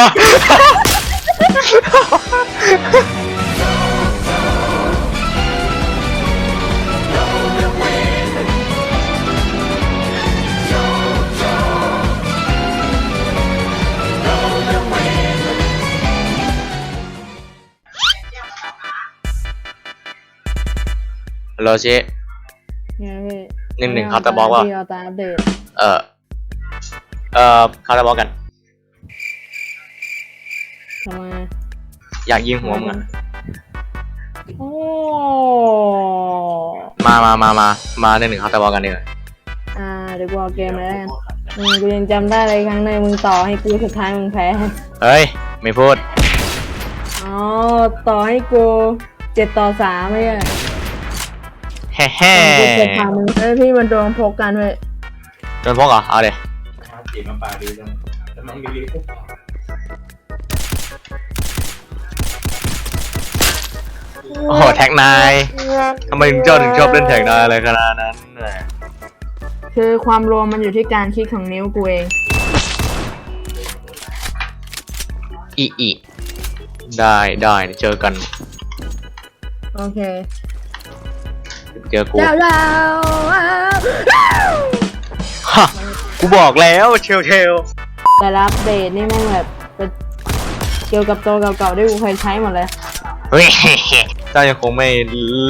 ฮัลโหลชิไงพี่หนึ่งหนึ่งเขาจะบอกว่า พี่เอาตามอัปเดต เออเออเขาจะบอกกัน ทำไมอยากยิงหัวมึงอะโอ้มามามามามาหนึ่งหนึ่งเขาจะบอกกันดีกว่าอ่าเดี๋ยวกูเอาเกมเลยแล้วกันอืมกูยังจำได้เลยครั้งหนึ่งมึงต่อให้กูสุดท้ายมึงแพ้เฮ้ย ไม่พูด อ๋อต่อให้กูเจ็ดต่อสามไม่ใช่แฮ่แฮ่กูเจ็ดต่อมึงเอ้ยพี่มันดวงพกกันเว้ยโดนพกเหรอ เอาเดี๋ยจีบมาปาดีจังแต่น้องมีลิฟต์ โอ้โหแท็กนายทำไมถึงเจ้าถึงชอบเล่นแท็กนายอะไรขนาดนั้นน่ะคือความรวมมันอยู่ที่การคลิกของนิ้วกูเอง อีอีได้ได้เจอกัน โอเคเจอกู เจ้าเจ้าฮะกูบอกแล้วเชลเชลแต่ละอัปเดตนี่แม่งแบบเป็นเกี่ยวกับตัวเก่าๆที่กูเคยใช้หมดเลย เฮ้ย เจ้ายังคงไม่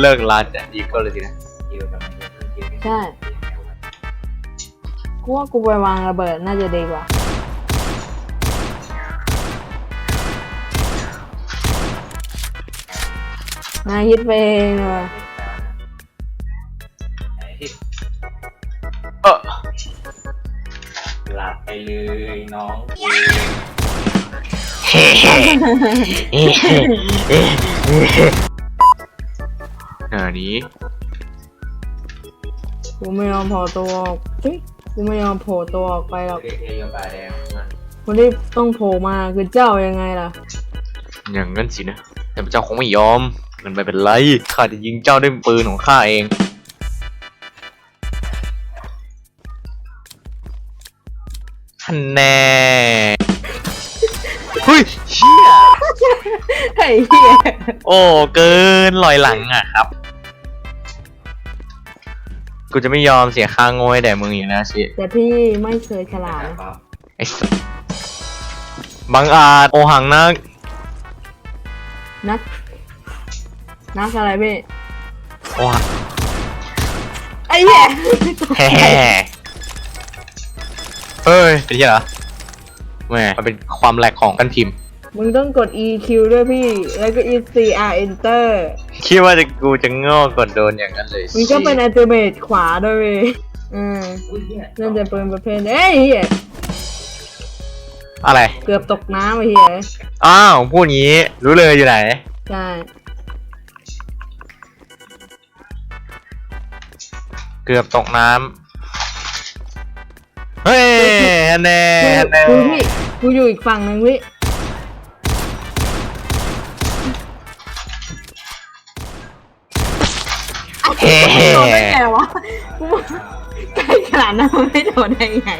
เลิกลาจากอีก็เลยสินะเกี่ยวกับใช่กูว่ากูไปวางระเบิดน่าจะดีกว่า นายคิดไปเองเลยเออหลับไปเลยน้องเฮ้เฮ้เออ นี้กูไม่ยอมโผล่ตัวออกเฮ้ยกูไม่ยอมโผล่ตัวออกไปหรอกเด็กเอยปลาแดงมาคนที่ต้องโผล่มาคือเจ้ายังไงล่ะ อย่างนั้นสินะ แต่เจ้าคงไม่ยอม มันไม่เป็นไร ข้าจะยิงเจ้าด้วยปืนของข้าเองฮันแน่เฮ้ยเชี่ยไอ้เหี้ย โอ้ เกินลอยหลังอะครับ กูจะไม่ยอมเสียค่าโง่ให้แด่มึงอีกนะชิแต่พี่ไม่เคยฉลาดนะครับไอ้สัสบังอาจโอหังนักนักนักอะไรพี่โอหังไอ้เหี้ยแฮ่เฮ้ยเป็นที่เหรอแหม่มันเป็นความแหลกของกันพิมพ์ มึงต้องกด EQ ด้วยพี่ แล้วก็ ECR Enter คิดว่าจะกูจะโง่กดโดนอย่างนั้นเลยมึงก็เป็น Ultimate ขวาด้วยเว้ยอืมอุ้ยเนี่ยนั่นจะเป็นประเภทเอ้ยเหี้ยอะไร เกือบตกน้ำไอ้เหี้ยอ้าวพูดงี้รู้เลยอยู่ไหน ใช่เกือบตกน้ำเฮ้ยฮันแน่ฮันแน่ กูพี่กูอยู่อีกฝั่งหนึ่งพี่ เฮ้โดนได้ไงวะกูใกล้ขนาดนั้นมันไม่โดนได้ไง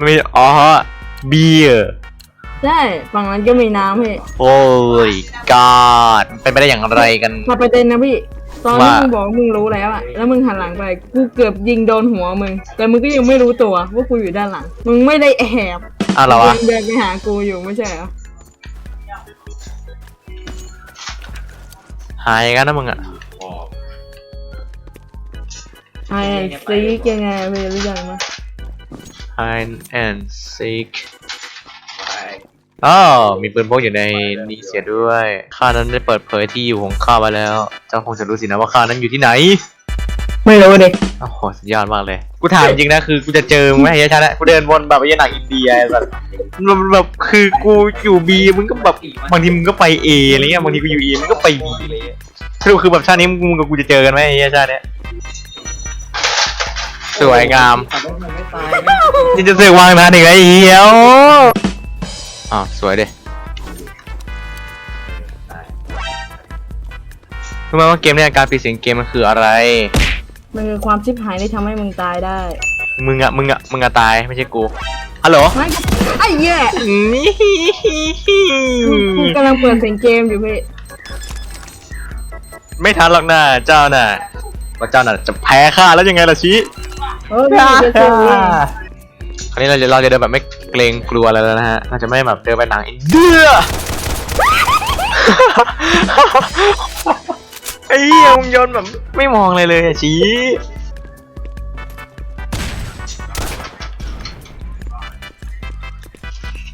ไม่อ๋อเบีเออใช่ฝั่งนั้นก็มีน้ำพี่โอ้ยกอดเป็นไปได้อย่างไรกันมาประเด็นนะพี่ ตอนที่ว่า มึงบอกมึงรู้แล้วอะแล้วมึงหันหลังไป กูเกือบยิงโดนหัวมึง แต่มึงก็ยังไม่รู้ตัวว่ากูอยู่ด้านหลัง มึงไม่ได้แอบอ้าวเหรอวะ มึงเดินไปหากูอยู่ไม่ใช่เหรอหายกันนะมึงอะ บอกไอ้ซีกยังไงพี่รู้จักไหม hide and seek ไปอ้าวมีปืนพกอยู่ในนี้เสียด้วยข้านั้นได้เปิดเผยที่อยู่ของข้าไปแล้ว เจ้าคงจะรู้สินะว่าข้านั้นอยู่ที่ไหนไม่รู้ดิโอ้โหสุดยอดมากเลย กูถามจริงนะคือกูจะเจอมึงไหมไอ้ชานะกูเดินวนแบบไอ้หนังอินเดียไอ้แบบมันแบบคือกูอยู่บีมึงก็แบบบางทีมึงก็ไปเออะไรเงี้ยบางทีกูอยู่เอมึงก็ไปบีอะไรเงี้ยสรุปคือแบบชาตินี้มึงกับกูจะเจอกันไหมไอ้ชาติเนี้ย สวยงาม ขับรถมันไม่ตายไหมนี่จะเสือกวางนานอีกแล้วไอ้เหี้ยวอ้าวสวยดิตายรู้ไหมว่าเกมเนี้การปิดเสียงเกมมันคืออะไร มันคือความชิบหายที่ทำให้มึงตายได้มึงอะมึงอะมึงอะตายไม่ใช่กูฮัลโหลไม่ไอ้แย่นี่กูกำลังเปิดเสียงเกมอยู่พี่ไม่ทันหรอกนะเจ้าน่ะว่าเจ้าน่ะจะแพ้ข้าแล้วยังไงล่ะชี้ เออพี่จะสู้เองคราวนี้เราจะเราจะเดินแบบไม่เกรงกลัวแล้วนะฮะเราจะไม่แบบเดินไปหนังอินเดียไอ้เหี้ยมึงโยนแบบไม่มองเลยเลยอะชี้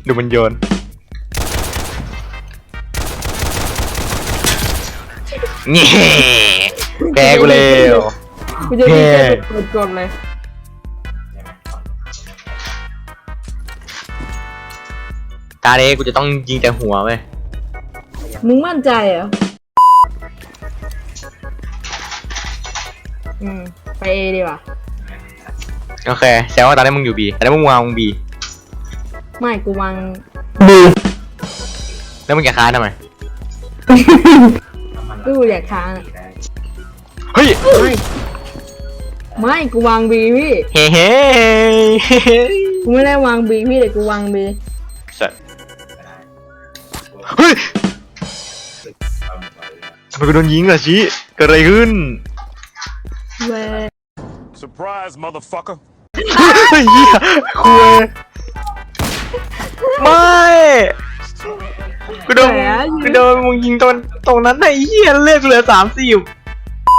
ดูมันโยนนี่แกกูเร็วกูจะดีใจกดกดเลย ตาเนี้กูจะต้องยิงแต่หัวเว้ยมึงมั่นใจเหรออืม ไปเอดีกว่าโอเคแสดงว่าตอนนี้มึงอยู่บีแต่ถ้ามึงวางมึงบีไม่กูวางแล้วมึงจะค้านทำไมกูอยากค้างอะเฮ้ยไม่ไม่กูวางบีพี่เฮ้เฮ้กูไม่ได้วางบีพี่แต่กูวางบีสัตว์เฮ้ ยทำไมกูโดนยิงล่ะชี้เกิดอะไรขึ้นเว Surprise, motherfucker. เฮ้ยเหี้ยคุยไม่กูโดนกูโดนมึงยิงตรงตรงนั้นไอ้เหี้ยเลือดเหลือสามสิบ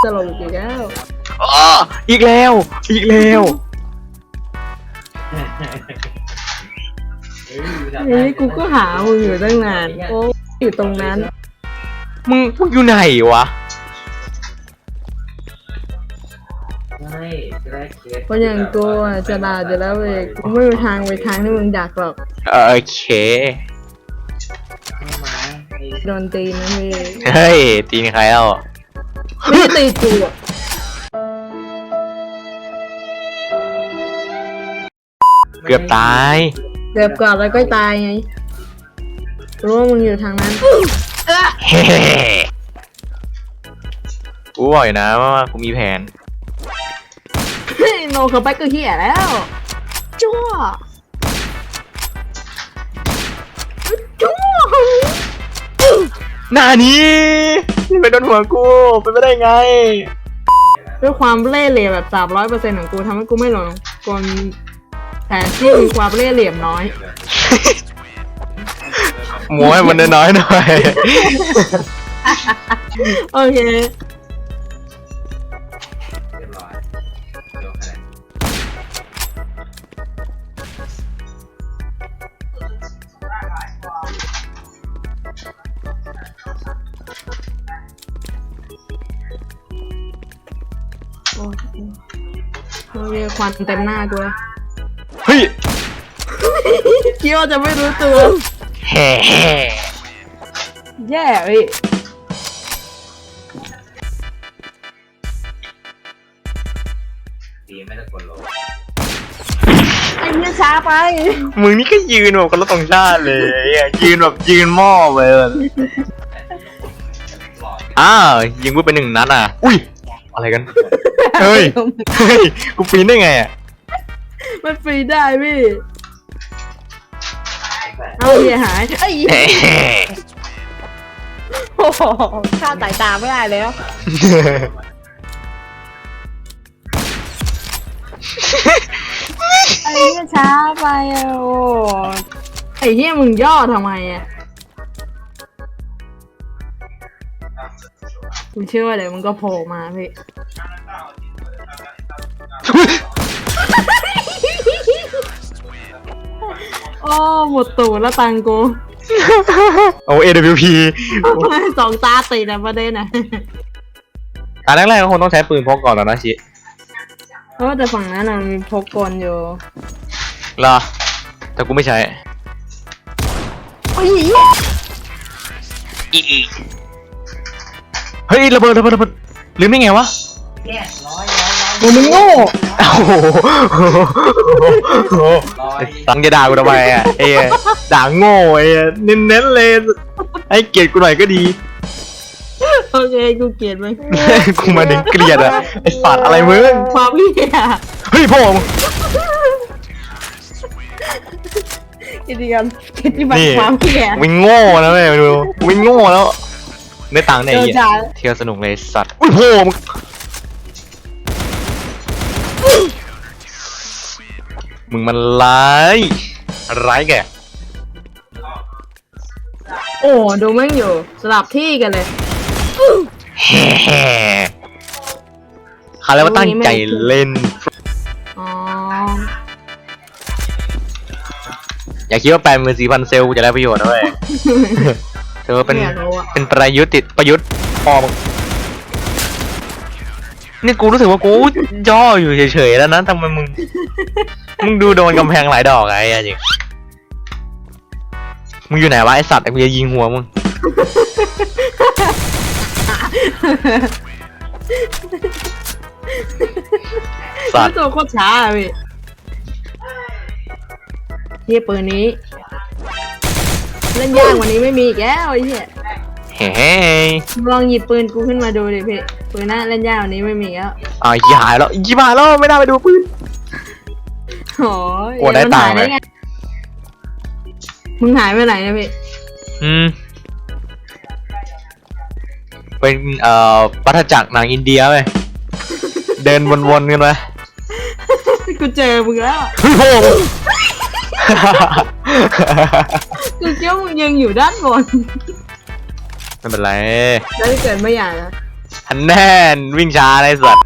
ตลกอีกแล้วอ้ออีกแล้ว อีกแล้วนี่กูก็หามึงอยู่ตั้งนานโอ้ อยู่ตรงนั้น มึงมึงอยู่ไหนวะ ไม่จะได้เคสเพราะอย่างกูอะจะด่าจะแล้วเว้ยกูไม่มีทางไปทางที่มึงดักหรอกโอเคเข้ามาไอ้โดนตีนะพี่เฮ้ย ตีนใครแล้วไม่ได้ตีกูอะเกือบตายเกือบก่อนแล้วก็ตายไง รู้ว่ามึงอยู่ทางนั้นเฮ้กูบอกอยู่นะว่ากูมีแผนเฮ้ยโนเขาไปก็เหี้ยแล้วจ้วจ้วหน้านี้นี่ไปโดนหัวกูเป็นไปได้ไง ด้วยความเล่ห์เหลี่ยมแบบสามร้อยเปอร์เซ็นต์ของกูทำให้กูไม่หลงกลแผนที่มีความเล่ห์เหลี่ยมน้อย หมูให้มันน้อยๆหน่อยโอเค เรียบร้อยยวคะแนนโอเคโอเคควันเต็มหน้ากูเลยเฮ้ยคิดว่าจะไม่รู้ตัว แฮ่แฮ่แย่พี่ดีไม่ต้องกดลงไอ้เนี่ยช้าไปมึงนี่ก็ยืนแบบคนละตรงชาติเลยอะยืนแบบยืนหม้อไปเลยหลอดอ้าวยิงกูเป็นหนึ่งนัดอะ อุ้ย อะไรกัน เฮ้ย เฮ้ย กูปีนได้ไงอะ มันฟรีได้พี่แต่ เอาเหี้ยหายไอ้ยแฮ่แฮ่โอ้โหฆ่าสายตาไม่ได้แล้ว ไอ้เนี่ยช้าไปอะโอ้ไอ้เหี้ยมึงย่อทำไมอะกูเชื่อว่าเดี๋ยวมึงก็โผล่มาพี่ โอ้หมดตูดแล้วตังกูโอ้ AWP สองตาติดอะประเด็นอะตอนแรกๆก็คงต้องใช้ปืนพกก่อนแล้วนะชิเพราะว่าแต่ฝั่งนั้นอะมีพกกลอยู่เหรอแต่กูไม่ใช้โอ้ยอีอีเฮ้ยระเบิดระเบิดระเบิดลืมได้ไงวะแย่ร้อยร้อยร้อยโอ้มึงโง่ โอ้โหร้อยตังจะด่ากูทำไมอะเอ้ยด่าโง่ไอ้เน้นเน้นๆเลยให้เกียรติกูหน่อยก็ดี โอเคกูเกลียดมึงกูมาถึงเกลียดอะไอ้สัตว์อะไรมึงความพี่อะเฮ้ยพ่อมึง กิจกรรมกิจบัตนี่รความเพียรวิ่งโง่แล้วเว้ยดูวิ่งโง่แล้วได้ตังค์เนี่ยเจไอ้อเหี้ยจ่ายเที่ยวสนุกเลยสัตว์อุ้ยโหมึง มึงมันร้าย ร้ายแกโอ้ดูแม่งอยู่สลับที่กันเลยแฮ่เขาเรียกว่าตั้งใจเล่น อ๋ออย่าคิดว่าแปลมือสีพันเซลกูจะได้ประโยชน์นะเว้ยเธอเป็นไม่อยากรู้อะเป็นประยุทธ์ติดประยุทธ์พอมึงนี่กูรู้สึกว่ากูย่ออยู่เฉยๆแล้วนะทำไมมึง มึงดูโดนกำแพงหลายดอกอะไอ้จริง มึงอยู่ไหนวะไอสัตว์ไอ้กูจะยิงหัวมึง สัตว์ ตัวโคตรช้าอะพี่เฮียปืนนี้ เล่นยากกว่านี้ไม่มีอีกแล้วไอ้เหี้ยเฮ้ยลองหยิบปืนกูขึ้นมาดูดิพี่ปืนน่าเล่นยากกว่านี้ไม่มีแล้วอ้าวยี่หายแล้วยี่หายแล้วไม่ได้ไปดูปืน โอ้ยโอ้ได้ตังค์เลยมันหาไงมึงหายไปไหนนะพี่ อืม เป็นเอ่อปัทจักรหนังอินเดียเว้ยเดินวนๆกันไปกูเจอมึงแล้วเฮ้ยโหกูเชื่อมึงยังอยู่ด้านบน ไม่เป็นไรแล้วถ้าเกิดไม่อยากอะฮันแน่นวิ่งช้าไรสัตว์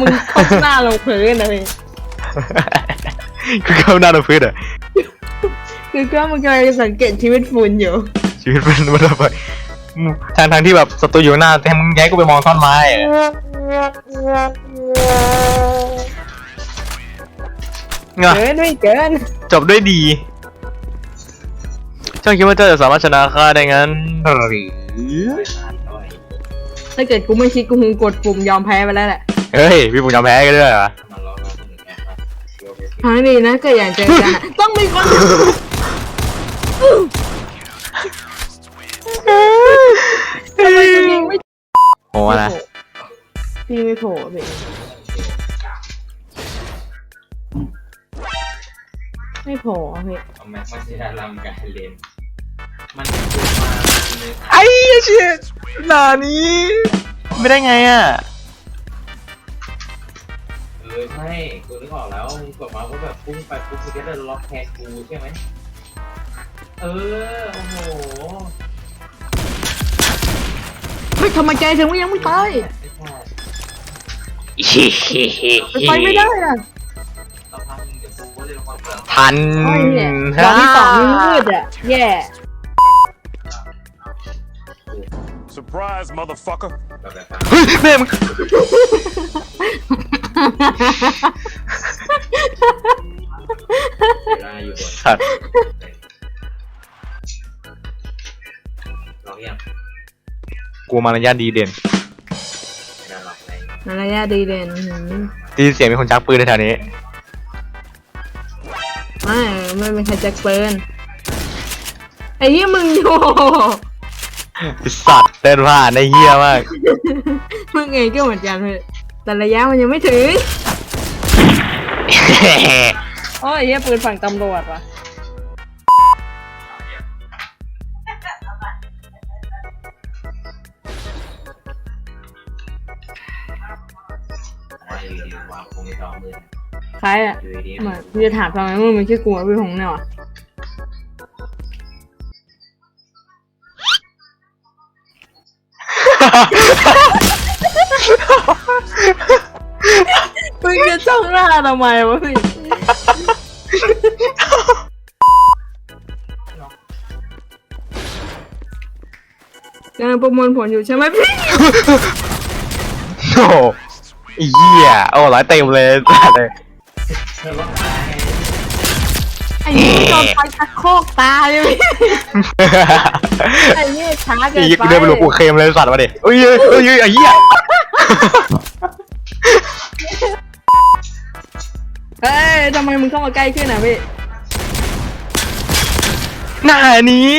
มึงตบหน้าลงพื้นนะพี่คือเข้าหน้าตรงพื้นเหรอคือก็มึงกำลังจะสังเกตชีวิตฝุ่นอยู่ ชีวิตเป็นมันไปทางทางๆที่แบบศัตรูอยู่ข้างหน้าแต่มึงแย้ายกูไปมองท่อนไม้อะเงาเกินไม่เกินจบด้วยดีเจ้าคิดว่าเจ้าจะสามารถชนะข้าได้งั้นหรือถ้าเกิดกูไม่คิดกูคงกดปุ่มยอมแพ้ไปแล้วแหละ เฮ้ย พี่ผมยอมแพ้กันด้วยเหรอมันรอเราหนึ่งแอปครับเดี๋ยวไปทางนี้นะเกิดอยากเจอกันอะต้องมีคนทำไมกูยิงไม่โอ้นะพี่ไม่โผล่พี่ไม่โผล่อะพี่เอาแม็กมาเชียร์ลำการเล่นมันถูกมาเลยไอ้เชี่ยหนานี้ ไม่ได้ไงอะเออใช่กูนึกออกแล้วมึงกดมาก็แบบพุ่งไปปุ๊บมึงจะได้ล็อกแทนกูใช่ไหมเออโอ้โหเฮ้ยทำไมใจถึงว่ายังไม่ตายไม่ใช่ไปไม่ได้อะสักพักนึงเดี๋ยวกูก็เลยลงมาเปิดทันโอ้ยเนี่ยดอกที่สองมันมืดอะแย่ Surprise, motherfucker. แบบแบบ เฮ้ยแม่มึง เวลาอยู่บนสัตว์ลองยังกูมารยาทดีเด่นไม่ได้หรอกอะไรมารยาทดีเด่นหืมได้ยินเสียงมีคนชักปืนในแถวนี้ ไม่ไม่เป็นใครแจ็คเปิลไอ้เหี้ยมึงโยไอ้สัตว์เดินผ่านได้เฮี้ยมาก มึงเองก็เหมือนกันเลย แต่ระยะมันยังไม่ถึง โอ้ยไอ้เหี้ยปืนฝั่งตำรวจว่ะอะไรอยู่ดีวางคงไม่ต้องมือใครอะอยู่ดีเหมือนมึงจะถามทำไมมึงไม่ชื่อกลัวพี่หงเนี่ยวะ มึงจะจ้องหน้าทำไมวะพี่กำลังประมวลผลอยู่ใช่ไหมพี่โอ้โหไอ้เหี้ยโอ้ร้อยเต็มเลยสัตว์เลยไอ้นี่โดนไฟตะโคกตายเลยไอ้นี่ช้าเกิไอ้นเหี้ยไปกูเดินไปหลบกูเคมเลยสัตว์มาดิเอ้ยเอ้ยเอ้ยเอ้ยไอ้เหี้ย เฮ้ยทำไมมึงเข้ามาใกล้ขึ้นอะพี่หน้านี้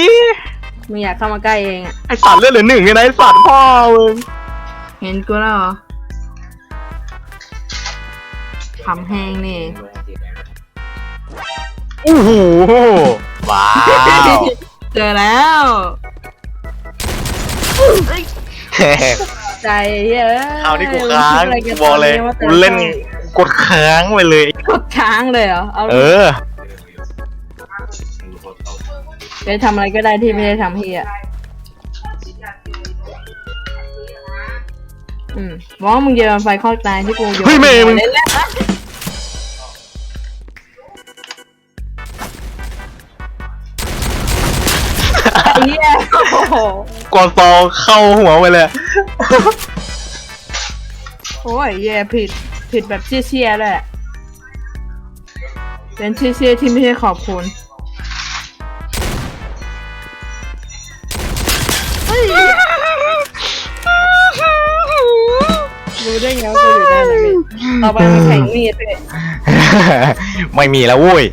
มึงอยากเข้ามาใกล้เองอะ ไอ้สัตว์เลือดเหลือหนึ่งไงนะไอ้สัตว์พ่อมึงเห็นกูแล้วเหรอขำแหงนี่ลงมาจีบแม่โอ้โหว้าวเจอแล้วใจเยอะคราวนี้กูค้างกูบอกเลยกูเล่น กดค้างไปเลย กดค้างเลยเหรอ เอาเออไปทำอะไรก็ได้ที่ไม่ได้ทำเฮียอืมบอกว่ามึงเจอไฟเข้าตายที่กูโยนเฮ้ยเมย์มึง เล่นแล้วนะไอ้เหี้ยโอ้โหกดซองเข้าหัวไปเลย โอ้ยแย่ผิด ผิดแบบเชี่ยๆเลยอะเป็นเชี่ยๆที่ไม่ใช่ขอบคุณรู้ได้ไงว่ากูอยู่ด้านไหนต่อไปมันแข่งมีดเลย ไม่มีแล้วเว้ย